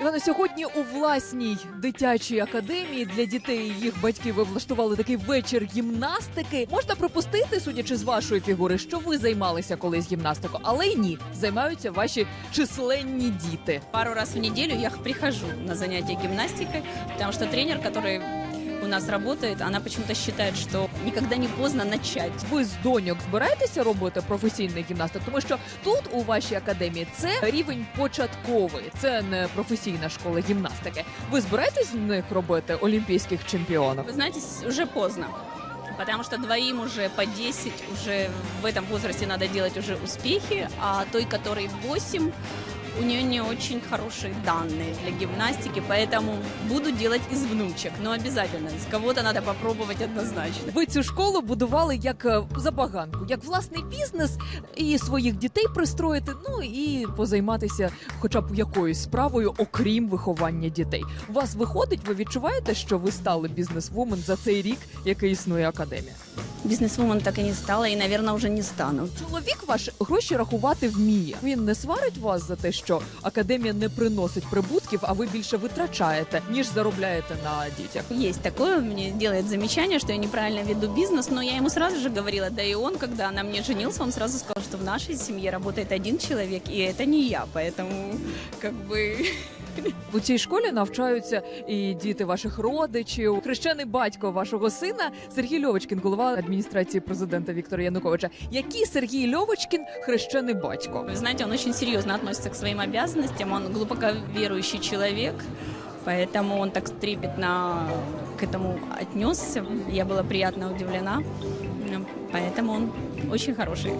Івано, сьогодні у власній дитячій академії для дітей і їх батьків ви влаштували такий вечір гімнастики. Можна пропустити, судячи з вашої фігури, що ви займалися колись гімнастикою, але й ні, займаються ваші численні діти. Пару раз в неділю я прихожу на заняття гімнастики, тому що тренер, который у нас работает, она почему-то считает, что никогда не поздно начать. Ви з доньок збираєтеся робити професійний гімнастик, тому що тут у вашій академії це рівень початковий, це не професійна школа гімнастики. Ви збираєтесь з них робити олімпійських чемпіонів? Вы знаете, с- уже поздно. Потому что двоим уже по 10, уже в этом возрасте надо делать уже успехи, а той, которой 8, у нее не очень хорошие данные для гимнастики, поэтому буду делать из внучек, но обязательно, с кого-то надо попробовать однозначно. Ви цю школу будували як е, забаганку, як власний бізнес, і своїх дітей пристроїти, ну і позайматися хоча б якоюсь справою, окрім виховання дітей. У вас виходить, ви відчуваєте, що ви стали бізнесвумен за цей рік, який існує академія? Бизнесвумен так и не стала, и, наверное, уже не стану. Чоловік ваш гроші рахувати вміє. Він не сварить вас за те, що академія не приносить прибутків, а ви більше витрачаєте ніж заробляєте на дітях. Есть такое, мне делает замечание, что я неправильно веду бизнес, но я ему сразу же говорила, да и он, когда на мне женился, он сразу сказал, что в нашей семье работает один человек, и это не я, поэтому как бы У цій школі навчаються і діти ваших родичів. Хрещений батько вашого сина Сергій Льовочкін, голова адміністрації президента Віктора Януковича. Який Сергій Льовочкін хрещений батько? Вы знаете, он очень серьезно относится к своим обязанностям, он глубоко верующий человек, поэтому он так трепетно к этому отнесся. Я была приятно удивлена, поэтому он очень хороший.